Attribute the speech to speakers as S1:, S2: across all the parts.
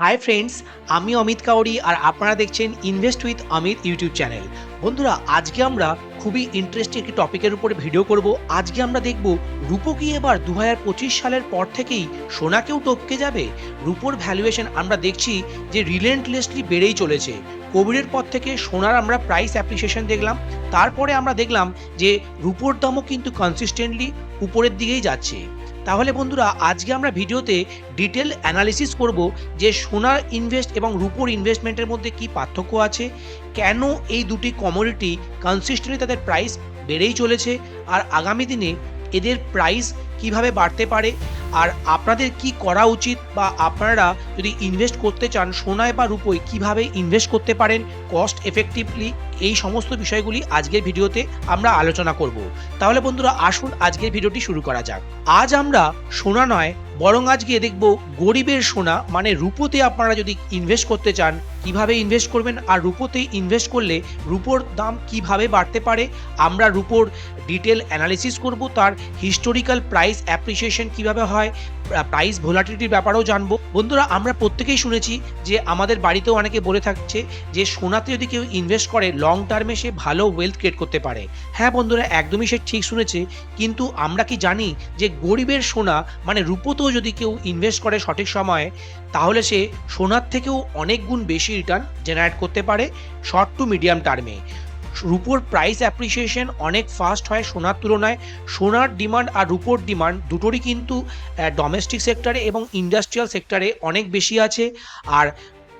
S1: Hi friends আমি অমিত কাউরি আর আপনারা দেখছেন invest with Amit YouTube channel বন্ধুরা, আজকে আমরা খুবই ইন্টারেস্টিং একটি টপিকের উপরে ভিডিও করব। আজকে আমরা দেখব, রূপো কি এবার দু হাজার পঁচিশ সালের পর থেকেই সোনাকেও টপকে যাবে? রূপোর ভ্যালুয়েশন আমরা দেখছি যে রিলেন্টলেসলি বেড়েই চলেছে। কোভিডের পর থেকে সোনার আমরা প্রাইস অ্যাপ্রিসিয়েশন দেখলাম। তারপরে আমরা দেখলাম যে রূপোর দামও কিন্তু কনসিস্টেন্টলি উপরের দিকেই যাচ্ছে। তাহলে বন্ধুরা, আজকে আমরা ভিডিওতে ডিটেল অ্যানালিসিস করব যে সোনার ইনভেস্ট এবং রুপোর ইনভেস্টমেন্টের মধ্যে কি পার্থক্য আছে, কেন এই দুটি কমোডিটি কনসিস্টেন্টলি তাদের প্রাইস বেড়েই চলেছে, আর আগামী দিনে এদের প্রাইস কীভাবে বাড়তে পারে? আর আপনাদের কি করা উচিত? বা আপনারা যদি ইনভেস্ট করতে চান, সোনায় বা রূপোয়, কীভাবে ইনভেস্ট করতে পারেন? কস্ট এফেক্টিভলি এই সমস্ত বিষয়গুলি আজকের ভিডিওতে আমরা আলোচনা করব। তাহলে বন্ধুরা, আসুন আজকের ভিডিওটি শুরু করা যাক। আজ আমরা সোনা নয়, বরং আজকে দেখব গরিবের সোনা মানে রূপোতে আপনারা যদি ইনভেস্ট করতে চান কীভাবে ইনভেস্ট করবেন আর রুপোতে ইনভেস্ট করলে রুপোর দাম কীভাবে বাড়তে পারে, আমরা রুপোর ডিটেল অ্যানালিসিস করব, তার হিস্টোরিক্যাল প্রাইস অ্যাপ্রিসিয়েশন কীভাবে হয় প্রাইস ভোলাটিলিটির ব্যাপারেও জানব। বন্ধুরা, আমরা প্রত্যেকেই শুনেছি যে আমাদের বাড়িতেও অনেকে বলে থাকছে যে সোনাতে যদি কেউ ইনভেস্ট করে লং টার্মে সে ভালো ওয়েলথ ক্রিয়েট করতে পারে। হ্যাঁ বন্ধুরা, একদমই সে ঠিক শুনেছে। কিন্তু আমরা কি জানি যে গরিবের সোনা মানে রূপোতেও যদি কেউ ইনভেস্ট করে সঠিক সময়ে, তাহলে সে সোনার থেকেও অনেক গুণ বেশি রিটার্ন জেনারেট করতে পারে শর্ট টু মিডিয়াম টার্মে রুপোর প্রাইস অ্যাপ্রিসিয়েশন অনেক ফাস্ট হয় সোনার তুলনায়। সোনার ডিমান্ড আর রুপোর ডিমান্ড দুটোরই কিন্তু ডোমেস্টিক সেক্টরে এবং ইন্ডাস্ট্রিয়াল সেক্টরে অনেক বেশি আছে। আর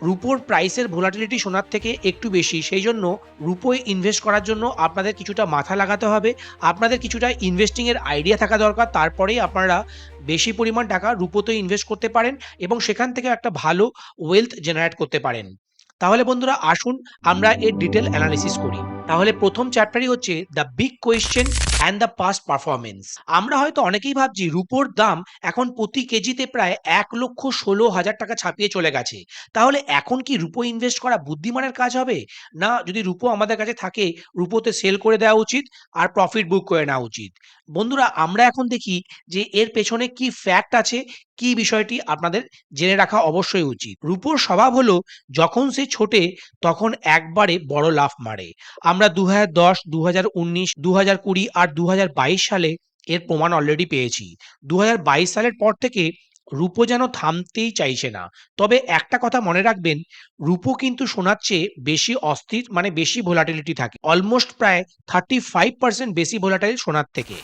S1: রুপোর প্রাইসের ভোলাটিলিটি সোনার থেকে একটু বেশি। সেই জন্য রুপোয় ইনভেস্ট করার জন্য আপনাদের কিছুটা মাথা লাগাতে হবে। আপনাদের কিছুটা ইনভেস্টিংয়ের আইডিয়া থাকা দরকার। তারপরেই আপনারা বেশি পরিমাণ টাকা রুপোতে ইনভেস্ট করতে পারেন এবং সেখান থেকে একটা ভালো ওয়েলথ জেনারেট করতে পারেন। তাহলে বন্ধুরা, আসুন আমরা এর ডিটেল অ্যানালিসিস করি। তাহলে প্রথম চ্যাপ্টারই হচ্ছে the big question and the past performance আমরা হয়তো অনেকেই ভাবছি রুপোর দাম এখন প্রতি কেজিতে প্রায় এক লক্ষ ষোলো হাজার টাকা ছাপিয়ে চলে গেছে। তাহলে এখন কি রুপো ইনভেস্ট করা বুদ্ধিমানের কাজ হবে? না, যদি রুপো আমাদের কাছে থাকে, রুপোতে সেল করে দেওয়া উচিত আর প্রফিট বুক করে নেওয়া উচিত। বন্ধুরা, আমরা এখন দেখি যে এর পেছনে কি ফ্যাক্ট আছে, কি বিষয়টি আপনাদের জেনে রাখা অবশ্যই উচিত। রুপোর স্বভাব হলো, যখন সে ছোটে, তখন একবারে বড় লাভ মারে। আমরা দু হাজার দশ দু হাজার উনিশ দু হাজার কুড়ি আর দু হাজার বাইশ সালে এর প্রমাণ অলরেডি পেয়েছি। দু হাজার বাইশ সালের পর থেকে রূপো যেন থামতেই চাইছে না। তবে একটা কথা মনে রাখবেন, রূপো কিন্তু সোনার চেয়ে বেশি অস্থির মানে বেশি ভোলাটিলিটি থাকে। অলমোস্ট প্রায় থার্টি ফাইভ পার্সেন্ট বেশি ভোলাটাইল সোনার থেকে।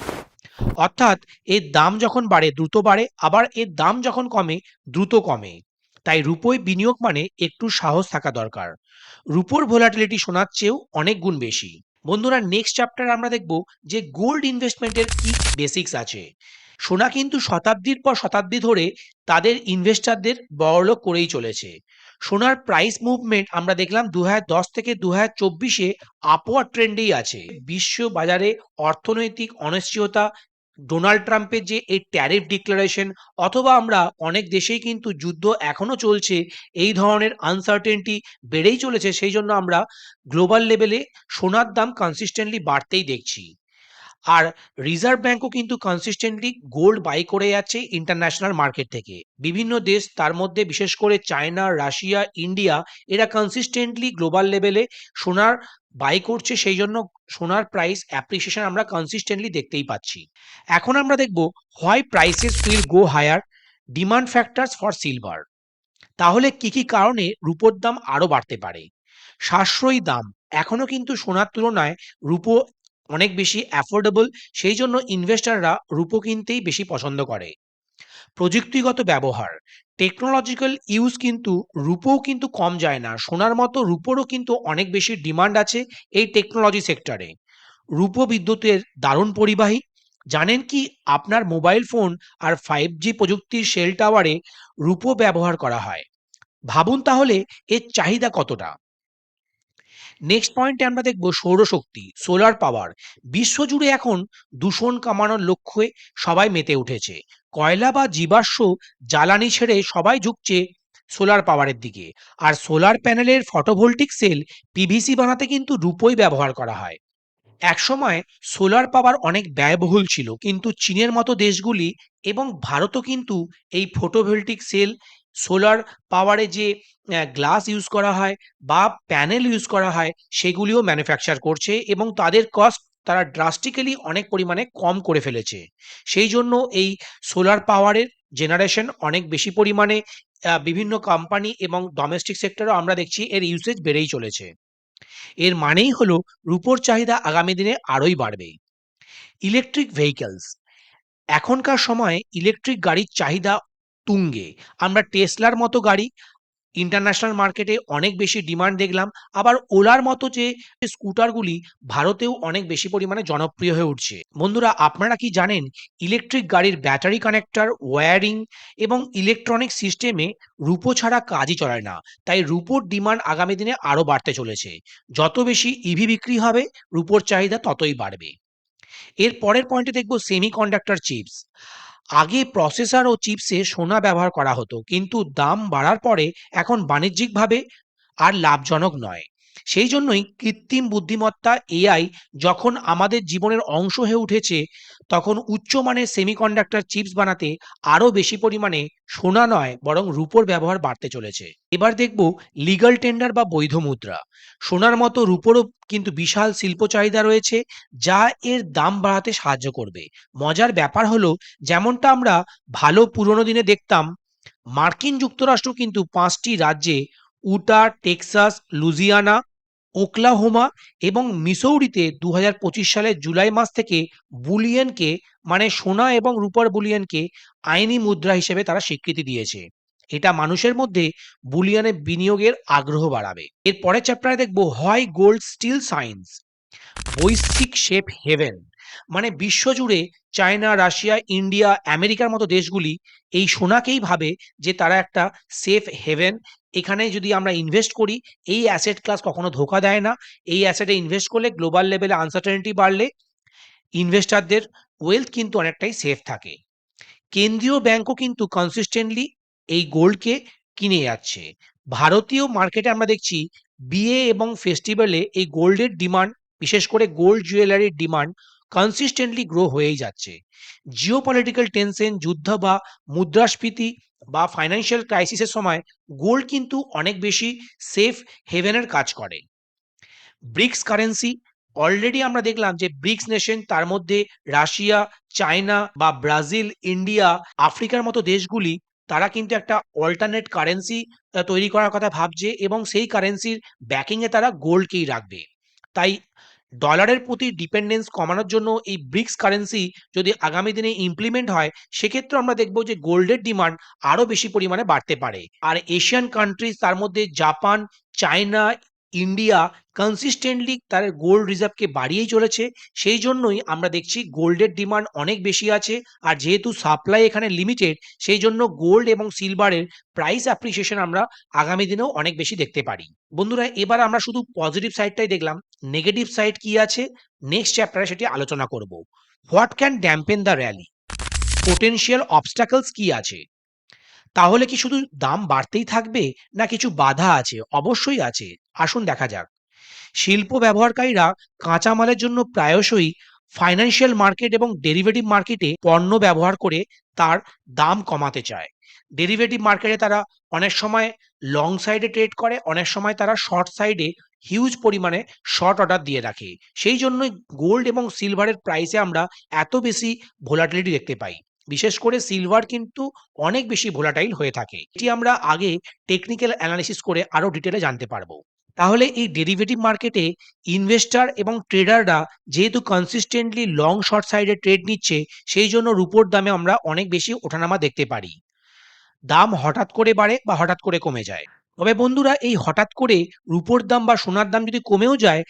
S1: অর্থাৎ এর দাম যখন বাড়ে, দ্রুত বাড়ে, আবার এর দাম যখন কমে, দ্রুত কমে। তাই রূপোয় বিনিয়োগ মানে একটু সাহস থাকা দরকার। রূপোর ভোলাটিলিটি সোনার চেয়েও অনেক গুণ বেশি। বন্ধুরা নেক্সট চ্যাপ্টার আমরা দেখব যে গোল্ড ইনভেস্টমেন্টের কি বেসিক্স আছে। সোনা কিন্তু শতাব্দীর পর শতাব্দী ধরে তাদের ইনভেস্টারদের বড়লোক করেই চলেছে। সোনার প্রাইস মুভমেন্ট আমরা দেখলাম দু দশ থেকে দু হাজার চব্বিশে আপওয়ার ট্রেন্ডেই আছে। বিশ্ব বাজারে অর্থনৈতিক অনিশ্চয়তা ডোনাল্ড ট্রাম্পের যে এই ট্যারিফ ডিক্লারেশন অথবা আমরা অনেক দেশেই কিন্তু যুদ্ধ এখনও চলছে, এই ধরনের আনসার্টেনটি বেড়েই চলেছে, সেই জন্য আমরা গ্লোবাল লেভেলে সোনার দাম কনসিস্টেন্টলি বাড়তেই দেখছি। আর রিজার্ভ ব্যাঙ্কও কিন্তু কনসিস্টেন্টলি গোল্ড বাই করে যাচ্ছে ইন্টারন্যাশনাল মার্কেট থেকে। বিভিন্ন দেশ, তার মধ্যে বিশেষ করে চায়না রাশিয়া ইন্ডিয়া এরা কনসিস্টেন্টলি গ্লোবাল লেভেলে সোনার বাই করছে, সেই জন্য সোনার প্রাইস অ্যাপ্রিসিয়েশন আমরা কনসিস্টেন্টলি দেখতেই পাচ্ছি। এখন আমরা দেখব why prices will go higher demand factors for silver তাহলে কি কি কারণে রূপোর দাম আরও বাড়তে পারে? সাশ্রয়ী দাম। এখনও কিন্তু সোনার তুলনায় রূপো অনেক বেশি অ্যাফোর্ডেবল সেই জন্য ইনভেস্টাররা রূপো কিনতেই বেশি পছন্দ করে। প্রযুক্তিগত ব্যবহার টেকনোলজিক্যাল ইউজ কিন্তু রূপোও কিন্তু কম যায় না, সোনার মতো রূপোরও কিন্তু অনেক বেশি ডিমান্ড আছে এই টেকনোলজি সেক্টরে রূপো বিদ্যুতের দারুণ পরিবাহী, জানেন কি আপনার মোবাইল ফোন আর ফাইভ জি প্রযুক্তির সেল টাওয়ারে রূপো ব্যবহার করা হয়? ভাবুন তাহলে এর চাহিদা কতটা? নেক্সট পয়েন্টে আমরা দেখব সৌরশক্তি সোলার পাওয়ার বিশ্বজুড়ে এখন দূষণ কমানোর লক্ষ্যে সবাই মেতে উঠেছে। কয়লা বা জীবাশ্ম জ্বালানি ছেড়ে সবাই ঝুঁকছে সোলার পাওয়ারের দিকে। আর সোলার প্যানেলের ফটোভোল্টিক সেল পিভিসি বানাতে কিন্তু রূপই ব্যবহার করা হয়। একসময় সোলার পাওয়ার অনেক ব্যয়বহুল ছিল, কিন্তু চীনের মতো দেশগুলি এবং ভারতও কিন্তু এই ফটোভোল্টিক সেল সোলার পাওয়ারে যে গ্লাস ইউজ করা হয় বা প্যানেল ইউজ করা হয়, সেগুলিও ম্যানুফ্যাকচার করছে এবং তাদের কস্ট তারা ড্রাস্টিক্যালি অনেক পরিমাণে কম করে ফেলেছে। সেই জন্য এই সোলার পাওয়ারের জেনারেশন অনেক বেশি পরিমাণে বিভিন্ন কোম্পানি এবং ডোমেস্টিক সেক্টরেও আমরা দেখছি এর ইউসেজ বেড়েই চলেছে। এর মানেই হলো রূপোর চাহিদা আগামী দিনে আরোই বাড়বে। ইলেকট্রিক ভেহিকলস এখনকার সময়ে ইলেকট্রিক গাড়ির চাহিদা তুঙ্গে। আমরা টেসলার মতো গাড়ি, ইন্টারন্যাশনাল মার্কেটে অনেক বেশি ডিমান্ড দেখলাম, আবার ওলার মতো যে স্কুটারগুলি ভারতেও অনেক বেশি পরিমাণে জনপ্রিয় হয়ে উঠছে। বন্ধুরা, আপনারা কি জানেন, ইলেকট্রিক গাড়ির ব্যাটারি কানেক্টর ওয়্যারিং এবং ইলেকট্রনিক সিস্টেমে রূপো ছাড়া কাজই চলে না। তাই রূপোর ডিমান্ড আগামী দিনে আরও বাড়তে চলেছে। যত বেশি ইভি বিক্রি হবে, রূপোর চাহিদা ততই বাড়বে। এর পরের পয়েন্টে দেখব সেমি কন্ডাক্টর চিপস আগে প্রসেসর ও চিপসে সোনা ব্যবহার করা হতো, কিন্তু দাম বাড়ার পরে এখন বাণিজ্যিকভাবে আর লাভজনক নয়। সেই জন্যই কৃত্রিম বুদ্ধিমত্তা এআই যখন আমাদের জীবনের অংশ হয়ে উঠেছে, তখন উচ্চমানের সেমিকন্ডাক্টর চিপস বানাতে আরও বেশি পরিমাণে সোনা নয়, বরং রূপোর ব্যবহার বাড়তে চলেছে। এবার দেখব লিগ্যাল টেন্ডার বা বৈধ মুদ্রা। সোনার মতো রূপোরও কিন্তু বিশাল শিল্প চাহিদা রয়েছে, যা এর দাম বাড়াতে সাহায্য করবে। মজার ব্যাপার হলো, যেমনটা আমরা ভালো পুরনো দিনে দেখতাম, মার্কিন যুক্তরাষ্ট্র কিন্তু পাঁচটি রাজ্যে, উটা, টেক্সাস লুজিয়ানা ওকলাহোমা এবং মিসৌরিতে দু সালের জুলাই মাস থেকে বুলিয়নকে মানে সোনা এবং রূপার বুলিয়নকে আইনি মুদ্রা হিসেবে তারা স্বীকৃতি দিয়েছে। এটা মানুষের মধ্যে বুলিয়ানে বিনিয়োগের আগ্রহ বাড়াবে। এর পরের চ্যাপ্টারে দেখব হয় গোল্ড স্টিল সায়েন্স বৈশ্বিক শেপ হেভেন। মানে বিশ্বজুড়ে চায়না, রাশিয়া, ইন্ডিয়া, আমেরিকার মতো দেশগুলি এই সোনাকেই ভাবে যে তারা একটা সেফ হেভেন এখানে যদি আমরা ইনভেস্ট করি, এই অ্যাসেট ক্লাস কখনো ধোকা দেয় না। এই অ্যাসেটে ইনভেস্ট করলে গ্লোবাল লেভেলে আনসার্টেনিটি বাড়লে ইনভেস্টারদের ওয়েলথ কিন্তু অনেকটাই সেফ থাকে। কেন্দ্রীয় ব্যাংকও কিন্তু কনসিস্টেন্টলি এই গোল্ডকে কিনে যাচ্ছে। ভারতীয় মার্কেটে আমরা দেখছি বিয়ে এবং ফেস্টিভ্যালে এই গোল্ডের ডিমান্ড বিশেষ করে গোল্ড জুয়েলারির ডিমান্ড কনসিস্টেন্টলি গ্রো হয়েই যাচ্ছে। জিও পলিটিক্যাল টেনশন যুদ্ধ বা মুদ্রাস্ফীতি বা ফাইন্যান্সিয়াল ক্রাইসিসের সময় গোল্ড কিন্তু অনেক বেশি সেফ হেভেনের কাজ করে। ব্রিক্স কারেন্সি অলরেডি আমরা দেখলাম যে ব্রিক্স নেশন তার মধ্যে রাশিয়া, চায়না বা ব্রাজিল, ইন্ডিয়া, আফ্রিকার মতো দেশগুলি তারা কিন্তু একটা অল্টারনেট কারেন্সি তৈরি করার কথা ভাবছে এবং সেই কারেন্সির ব্যাকিংয়ে তারা গোল্ডকেই রাখবে। তাই ডলারের প্রতি ডিপেন্ডেন্স কমানোর জন্য এই ব্রিক্স কারেন্সি যদি আগামী দিনে ইমপ্লিমেন্ট হয়, সেক্ষেত্রে আমরা দেখব যে গোল্ডের ডিমান্ড আরও বেশি পরিমাণে বাড়তে পারে। আর এশিয়ান কান্ট্রিজ তার মধ্যে জাপান চায়না ইন্ডিয়া কনসিস্টেন্টলি তার গোল্ড রিজার্ভকে বাড়িয়েই চলেছে। সেই জন্যই আমরা দেখছি গোল্ডের ডিমান্ড অনেক বেশি আছে। আর যেহেতু সাপ্লাই এখানে লিমিটেড সেই জন্য গোল্ড এবং সিলভারের প্রাইস অ্যাপ্রিসিয়েশন আমরা আগামী দিনেও অনেক বেশি দেখতে পারি। বন্ধুরা, এবার আমরা শুধু পজিটিভ সাইডটাই দেখলাম। নেগেটিভ সাইড কি আছে? নেক্সট চ্যাপ্টারে সেটি আলোচনা করব। What can dampen the rally potential obstacles কি আছে? তাহলে কি শুধু দাম বাড়তেই থাকবে না কিছু বাধা আছে? অবশ্যই আছে। আসুন দেখা যাক। শিল্প ব্যবহারকারীরা কাঁচামালের জন্য প্রায়শই ফাইন্যান্সিয়াল মার্কেট এবং ডেরিভেটিভ মার্কেটে পণ্য ব্যবহার করে তার দাম কমাতে চায়। ডেরিভেটিভ মার্কেটে তারা অনেক সময় লং সাইডে ট্রেড করে, অনেক সময় তারা শর্ট সাইডে হিউজ পরিমাণে শর্ট অর্ডার দিয়ে রাখে। সেই জন্যই গোল্ড এবং সিলভারের প্রাইসে আমরা এত বেশি ভোলাটিলিটি দেখতে পাই। বিশেষ করে সিলভার কিন্তু অনেক বেশি ভোলাটাইল হয়ে থাকে। এটি আমরা আগে টেকনিক্যাল অ্যানালিসিস করে আরও ডিটেলে জানতে পারব। তাহলে এই ডেরিভেটিভ মার্কেটে ইনভেস্টর এবং ট্রেডাররা যেহেতু কনসিস্টেন্টলি লং শর্ট সাইডে ট্রেড নিচ্ছে, সেই জন্য রুপোর দামে আমরা অনেক বেশি ওঠানামা দেখতে পারি। দাম হঠাৎ করে বাড়ে বা হঠাৎ করে কমে যায়। তবে বন্ধুরা, এই হঠাৎ করে রুপোর দাম বা সোনার দাম যদি কমেও যায়,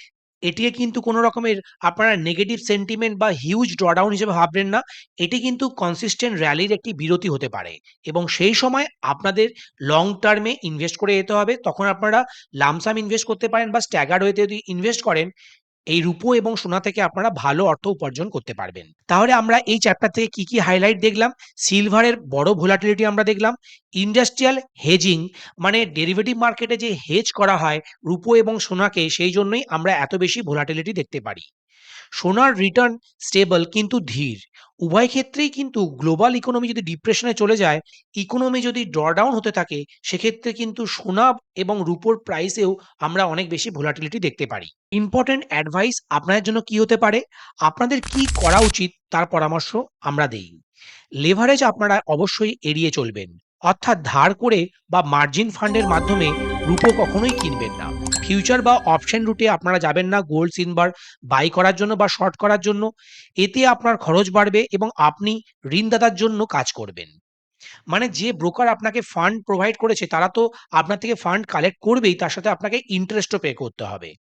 S1: এটিকে কিন্তু কোনো রকমের আপনারা নেগেটিভ সেন্টিমেন্ট বা হিউজ ড্রডাউন হিসেবে ভাববেন না। এটি কিন্তু কনসিস্টেন্ট র্যালির একটি বিরতি হতে পারে এবং সেই সময় আপনাদের লং টার্মে ইনভেস্ট করে যেতে হবে। তখন আপনারা লামসাম ইনভেস্ট করতে পারেন বা স্ট্যাগার্ড হয়েতে যদি ইনভেস্ট করেন এই রূপো এবং সোনা থেকে আপনারা ভালো অর্থ উপার্জন করতে পারবেন। তাহলে আমরা এই চ্যাপ্টার থেকে কি কি হাইলাইট দেখলাম? সিলভারের বড় ভোলাটিলিটি আমরা দেখলাম। ইন্ডাস্ট্রিয়াল হেজিং মানে ডেরিভেটিভ মার্কেটে যে হেজ করা হয় রূপো এবং সোনাকে, সেই জন্যই আমরা এত বেশি ভোলাটিলিটি দেখতে পারি। সোনার রিটার্ন স্টেবল কিন্তু ধীর। উভয় ক্ষেত্রেই কিন্তু গ্লোবাল ইকোনমি যদি ডিপ্রেশনে চলে যায়, ইকোনমি যদি ড্রডাউন হতে থাকে, সেক্ষেত্রে কিন্তু সোনা এবং রুপোর প্রাইসেও আমরা অনেক বেশি ভোলাটিলিটি দেখতে পারি। ইম্পোর্টেন্ট অ্যাডভাইস আপনাদের জন্য কি হতে পারে? আপনাদের কি করা উচিত তার পরামর্শ আমরা দেই। লেভারেজ আপনারা অবশ্যই এড়িয়ে চলবেন। অর্থাৎ ধার করে বা মার্জিন ফান্ডের মাধ্যমে রুপো কখনোই কিনবেন না। ফিউচার বা অপশন রুটে আপনারা যাবেন না গোল্ড সিলভার বাই করার জন্য বা শর্ট করার জন্য। এতে আপনার খরচ বাড়বে এবং আপনি ঋণদাতার জন্য কাজ করবেন। মানে যে ব্রোকার আপনাকে ফান্ড প্রোভাইড করেছে তারা তো আপনার থেকে ফান্ড কালেক্ট করবেই, তার সাথে আপনাকে ইন্টারেস্টও পে করতে হবে।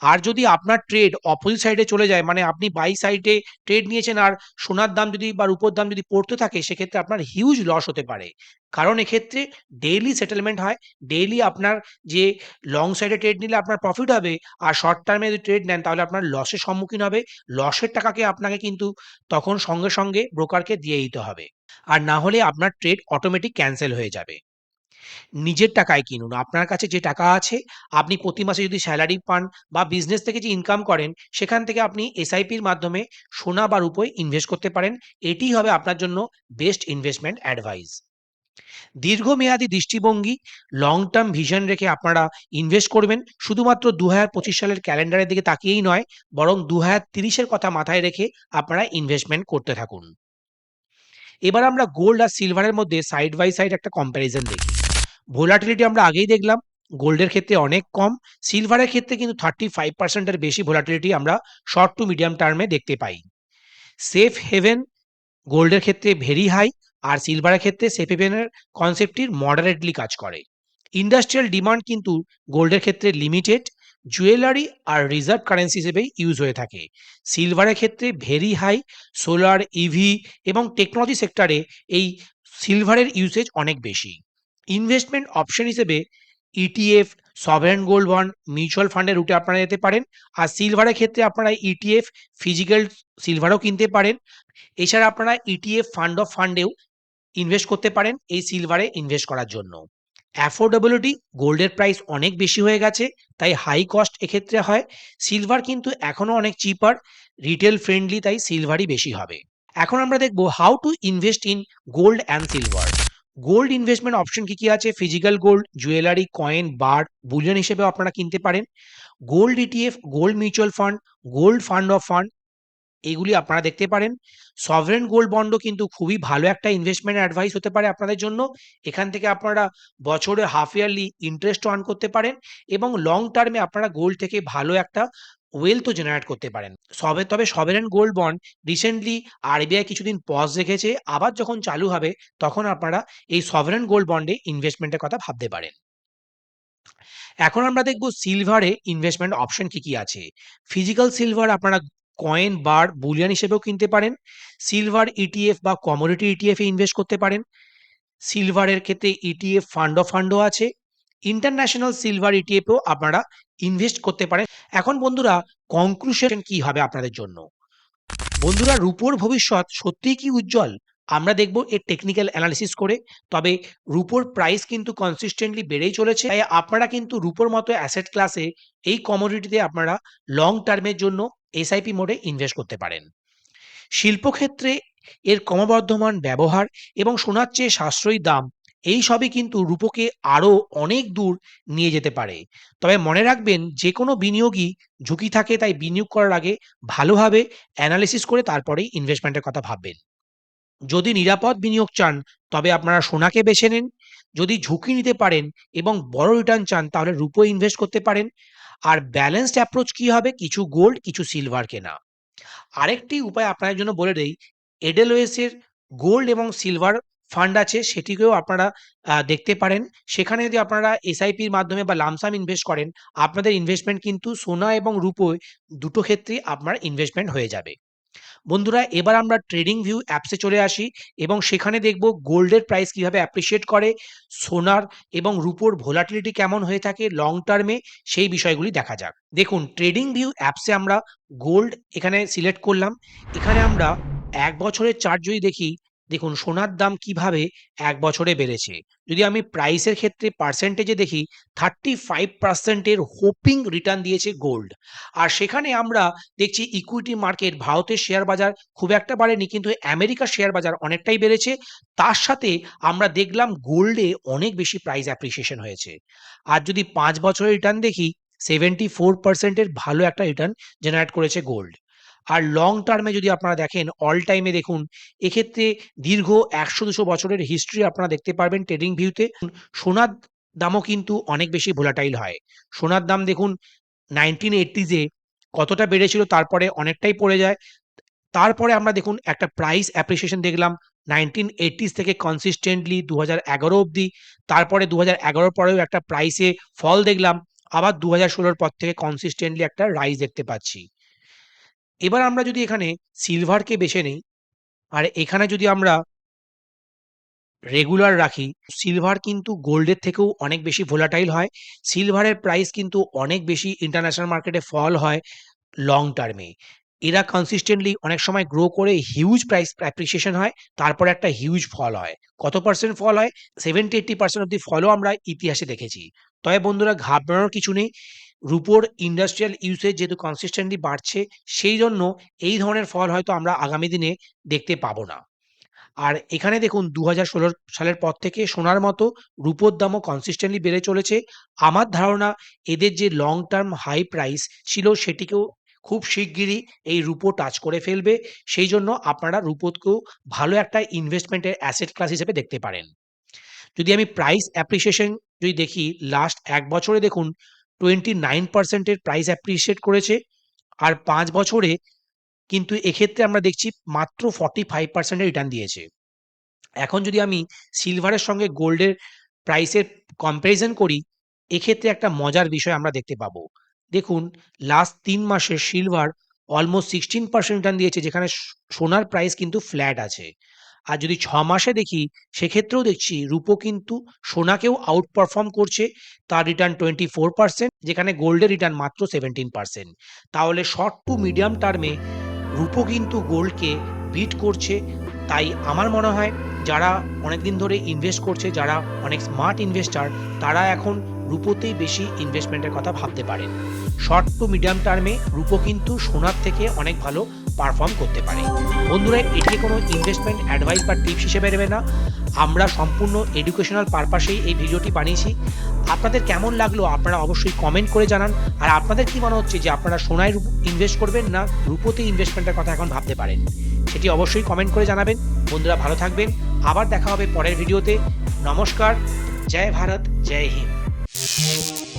S1: আর যদি আপনার ট্রেড অপোজিট সাইডে চলে যায়, মানে আপনি বাই সাইডে ট্রেড নিয়েছেন আর সোনার দাম যদি বা রুপোর দাম যদি পড়তে থাকে, সেক্ষেত্রে আপনার হিউজ লস হতে পারে। কারণ এক্ষেত্রে ডেইলি সেটেলমেন্ট হয়। ডেইলি আপনার যে লং সাইডে ট্রেড নিলে আপনার প্রফিট হবে, আর শর্ট টার্মে যদি ট্রেড নেন তাহলে আপনার লসের সম্মুখীন হবে। লসের টাকাকে আপনাকে কিন্তু তখন সঙ্গে, সঙ্গে ব্রোকারকে দিয়ে দিতে হবে। আর না হলে আপনার ট্রেড অটোমেটিক ক্যান্সেল হয়ে যাবে। নিজের টাকায় কিনুন। আপনার কাছে যে টাকা আছে, আপনি প্রতি মাসে যদি স্যালারি পান বা বিজনেস থেকে যে ইনকাম করেন, সেখান থেকে আপনি এসআইপির মাধ্যমে সোনা বা রুপোয় ইনভেস্ট করতে পারেন। এটিই হবে আপনার জন্য বেস্ট ইনভেস্টমেন্ট অ্যাডভাইস। দীর্ঘমেয়াদী দৃষ্টিভঙ্গি, লং টার্ম ভিশন রেখে আপনারা ইনভেস্ট করবেন। শুধুমাত্র ২০২৫ সালের ক্যালেন্ডারের দিকে তাকিয়েই নয়, বরং ২০৩০ এর কথা মাথায় রেখে আপনারা ইনভেস্টমেন্ট করতে থাকুন। এবার আমরা গোল্ড আর সিলভারের মধ্যে সাইড বাই সাইড একটা কম্প্যারিজন দেখি। ভোলাটিলিটি আমরা আগেই দেখলাম, গোল্ডের ক্ষেত্রে অনেক কম। সিলভারের ক্ষেত্রে কিন্তু 35% এর বেশি ভোলাটিলিটি আমরা শর্ট টু মিডিয়াম টার্মে দেখতে পাই। সেফ হেভেন গোল্ডের ক্ষেত্রে ভেরি হাই আর সিলভারের ক্ষেত্রে সেফ হেভেনের কনসেপ্টটির মডারেটলি কাজ করে। ইন্ডাস্ট্রিয়াল ডিমান্ড কিন্তু গোল্ডের ক্ষেত্রে লিমিটেড, জুয়েলারি আর রিজার্ভ কারেন্সি হিসেবেই ইউজ হয়ে থাকে। সিলভারের ক্ষেত্রে ভেরি হাই, সোলার, ইভি এবং টেকনোলজি সেক্টরে এই সিলভারের ইউসেজ অনেক বেশি। ইনভেস্টমেন্ট অপশন হিসেবে ETF, sovereign gold bond, mutual ফান্ডের রুটে আপনারা যেতে পারেন। আর সিলভারের ক্ষেত্রে আপনারা ইটিএফ, ফিজিক্যাল সিলভারও কিনতে পারেন। এছাড়া আপনারা ইটিএফ ফান্ড অফ ফান্ডেও ইনভেস্ট করতে পারেন এই সিলভারে ইনভেস্ট করার জন্য। অ্যাফোর্ডেবিলিটি গোল্ডের প্রাইস অনেক বেশি হয়ে গেছে, তাই হাই কস্ট এক্ষেত্রে হয়। সিলভার কিন্তু এখনও অনেক চিপার, রিটেল ফ্রেন্ডলি তাই সিলভারই বেশি হবে। এখন আমরা দেখব how to invest in gold and silver. Gold investment option কি, কি আছে? Physical gold, jewellery, coin, bar, bullion হিসেবেও আপনারা কিনতে পারেন। Gold ETF, gold mutual fund, gold fund of fund এগুলি আপনারা দেখতে পারেন। সভরেন গোল্ড বন্ডও কিন্তু খুবই ভালো একটা ইনভেস্টমেন্ট অ্যাডভাইস হতে পারে আপনাদের জন্য। এখান থেকে আপনারা বছরে হাফ ইয়ারলি ইন্টারেস্ট আর্ন করতে পারেন এবং লং টার্মে আপনারা গোল্ড থেকে ভালো একটা ওয়েলথও জেনারেট করতে পারেন। সবে তবে sovereign gold bond recently RBI কিছুদিন পজ রেখেছে। আবার যখন চালু হবে তখন আপনারা এই সভরেন গোল্ড বন্ডে ইনভেস্টমেন্টের কথা ভাবতে পারেন। এখন আমরা দেখব সিলভারে ইনভেস্টমেন্ট অপশন কি, কি আছে? ফিজিক্যাল সিলভার আপনারা কয়েন, বার, বুলিয়ান হিসেবেও কিনতে পারেন। সিলভার ইটিএফ বা কমোডিটি ইটিএফ ইনভেস্ট করতে পারেন। সিলভারের ক্ষেত্রে ইটিএফ ফান্ড অফ ফান্ডও আছে। ইন্টারন্যাশনাল সিলভার ইটিএফ আপনারা ইনভেস্ট করতে পারেন। এখন বন্ধুরা কনক্লুশন কি হবে আপনাদের জন্য? বন্ধুরা, রুপোর ভবিষ্যৎ সত্যিই কি উজ্জ্বল? আমরা দেখব এর টেকনিক্যাল অ্যানালিসিস করে। তবে রুপোর প্রাইস কিন্তু কনসিস্টেন্টলি বেড়েই চলেছে। তাই আপনারা কিন্তু রুপোর মতো অ্যাসেট ক্লাসে এই কমোডিটিতে আপনারা লং টার্মের জন্য এসআইপি মোডে ইনভেস্ট করতে পারেন। শিল্পক্ষেত্রে এর ক্রমবর্ধমান ব্যবহার এবং সোনার চেয়ে সাশ্রয়ী দাম এই সবই কিন্তু রুপোকে আরও অনেক দূর নিয়ে যেতে পারে। তবে মনে রাখবেন যে কোনো বিনিয়োগই ঝুঁকি থাকে তাই বিনিয়োগ করার আগে ভালোভাবে অ্যানালিসিস করে তারপরেই ইনভেস্টমেন্টের কথা ভাববেন। যদি নিরাপদ বিনিয়োগ চান তবে আপনারা সোনাকে বেছে নিন। যদি ঝুঁকি নিতে পারেন এবং বড় রিটার্ন চান তাহলে রুপোয় ইনভেস্ট করতে পারেন। আর ব্যালেন্সড অ্যাপ্রোচ কি হবে? কিছু গোল্ড, কিছু সিলভার কেনা। আরেকটি উপায় আপনাদের জন্য বলে দেই, এডেলওয়েস এর গোল্ড এবং সিলভার ফান্ড আছে সেটিকেও আপনারা দেখতে পারেন। সেখানে যদি আপনারা এসআইপির মাধ্যমে বা লামসাম ইনভেস্ট করেন, আপনাদের ইনভেস্টমেন্ট কিন্তু সোনা এবং রুপোয় দুটো ক্ষেত্রেই আপনার ইনভেস্টমেন্ট হয়ে যাবে। বন্ধুরা এবার আমরা ট্রেডিং ভিউ অ্যাপসে চলে আসি এবং সেখানে দেখব গোল্ডের প্রাইস কীভাবে অ্যাপ্রিসিয়েট করে, সোনার এবং রুপোর ভোলাটিলিটি কেমন হয়ে থাকে লং টার্মে সেই বিষয়গুলি দেখা যাক। দেখুন ট্রেডিং ভিউ অ্যাপসে আমরা গোল্ড এখানে সিলেক্ট করলাম। এখানে আমরা এক বছরের চার্ট যদি দেখি দেখুন, সোনার দাম কীভাবে এক বছরে বেড়েছে? যদি আমি প্রাইসের ক্ষেত্রে পার্সেন্টেজে দেখি থার্টি ফাইভ পার্সেন্টের হোপিং রিটার্ন দিয়েছে গোল্ড আর সেখানে আমরা দেখছি ইকুইটি মার্কেট ভারতের শেয়ার বাজার খুব একটা বাড়েনি, কিন্তু আমেরিকার শেয়ার বাজার অনেকটাই বেড়েছে। তার সাথে আমরা দেখলাম গোল্ডে অনেক বেশি প্রাইস অ্যাপ্রিসিয়েশন হয়েছে। আর যদি পাঁচ বছরের রিটার্ন দেখি সেভেন্টি ফোর পার্সেন্টের ভালো একটা রিটার্ন জেনারেট করেছে গোল্ড আর লং টার্মে যদি আপনারা দেখেন অল টাইমে দেখুন, এক্ষেত্রে দীর্ঘ একশো দুশো বছরের হিস্ট্রি আপনারা দেখতে পারবেন ট্রেডিং ভিউতে সোনার দামও কিন্তু অনেক বেশি ভোলাটাইল হয়। সোনার দাম দেখুন নাইনটিন এইটিজে কতটা বেড়েছিল, তারপরে অনেকটাই পড়ে যায়। তারপরে আমরা দেখুন, একটা প্রাইস অ্যাপ্রিসিয়েশন দেখলাম নাইনটিন এইটিস থেকে কনসিস্টেন্টলি দু হাজার এগারো অবধি। তারপরে দু হাজার এগারোর পরেও একটা প্রাইসে ফল দেখলাম, আবার দু হাজার ষোলোর পর থেকে কনসিস্টেন্টলি একটা রাইজ দেখতে পাচ্ছি। এবার আমরা যদি এখানে সিলভারকে বেছে নিই, আর এখানে যদি আমরা রেগুলার রাখি সিলভার কিন্তু গোল্ডের থেকেও অনেক বেশি ভোলাটাইল হয়। সিলভারের প্রাইস কিন্তু অনেক বেশি ইন্টারন্যাশনাল মার্কেটে ফল হয় লং টার্মে এরা কনসিস্টেন্টলি অনেক সময় গ্রো করে হিউজ প্রাইস অ্যাপ্রিসিয়েশন হয়, তারপরে একটা হিউজ ফল হয়। কত পার্সেন্ট ফল হয়? সেভেন্টি এইট্টি পার্সেন্ট অব্দি ফলও আমরা ইতিহাসে দেখেছি। তবে বন্ধুরা, ঘাবড়ানোর কিছু নেই। রুপোর ইন্ডাস্ট্রিয়াল ইউসেজ যেহেতু কনসিস্টেন্টলি বাড়ছে, সেই জন্য এই ধরনের ফল হয়তো আমরা আগামী দিনে দেখতে পাবো না। আর এখানে দেখুন দু হাজার ষোলো সালের পর থেকে সোনার মতো রুপোর দামও কনসিস্টেন্টলি বেড়ে চলেছে। আমার ধারণা এদের যে লং টার্ম হাই প্রাইস ছিল সেটিকেও খুব শিগগিরই এই রুপো টাচ করে ফেলবে। সেই জন্য আপনারা রুপোকেও ভালো একটা ইনভেস্টমেন্টের অ্যাসেট ক্লাস হিসেবে দেখতে পারেন। যদি আমি প্রাইস অ্যাপ্রিসিয়েশন যদি দেখি লাস্ট এক বছরে দেখুন টোয়েন্টি নাইন পার্সেন্টের প্রাইস অ্যাপ্রিসিয়েট করেছে। আর পাঁচ বছরে কিন্তু এক্ষেত্রে আমরা দেখছি মাত্র ফর্টি ফাইভ পার্সেন্টের রিটার্ন দিয়েছে। এখন যদি আমি সিলভারের সঙ্গে গোল্ডের প্রাইসের কম্প্যারিজন করি, এক্ষেত্রে একটা মজার বিষয় আমরা দেখতে পাবো। দেখুন লাস্ট তিন মাসে silver almost sixteen percent return দিয়েছে, যেখানে সোনার প্রাইস কিন্তু ফ্ল্যাট আছে। আর যদি ছ মাসে দেখি, সেক্ষেত্রেও দেখছি রুপো কিন্তু সোনাকেও আউট পারফর্ম করছে, তার রিটার্ন টোয়েন্টি ফোর পার্সেন্ট যেখানে গোল্ডের রিটার্ন মাত্র সেভেন্টিন পার্সেন্ট তাহলে শর্ট টু মিডিয়াম টার্মে রুপো কিন্তু গোল্ডকে বিট করছে। তাই আমার মনে হয় যারা অনেকদিন ধরে ইনভেস্ট করছে, যারা অনেক স্মার্ট ইনভেস্টার তারা এখন রুপোতেই বেশি ইনভেস্টমেন্টের কথা ভাবতে পারেন। শর্ট টু মিডিয়াম টার্মে রুপো কিন্তু সোনার থেকে অনেক ভালো পারফর্ম করতে পারে। বন্ধুরা এটি কোনো ইনভেস্টমেন্ট অ্যাডভাইস বা টিপস হিসেবে নেবে না। আমরা সম্পূর্ণ এডুকেশনাল পারপাসেই এই ভিডিওটি বানিয়েছি। আপনাদের কেমন লাগল আপনারা অবশ্যই কমেন্ট করে জানান। আর আপনাদের কি মনে হচ্ছে যে আপনারা সোনায় ইনভেস্ট করবেন না রুপোতে ইনভেস্টমেন্টের কথা এখন ভাবতে পারেন? সেটি অবশ্যই কমেন্ট করে জানাবেন। বন্ধুরা, ভালো থাকবেন। আবার দেখা হবে পরের ভিডিওতে নমস্কার, জয় ভারত, জয় হিন্দ।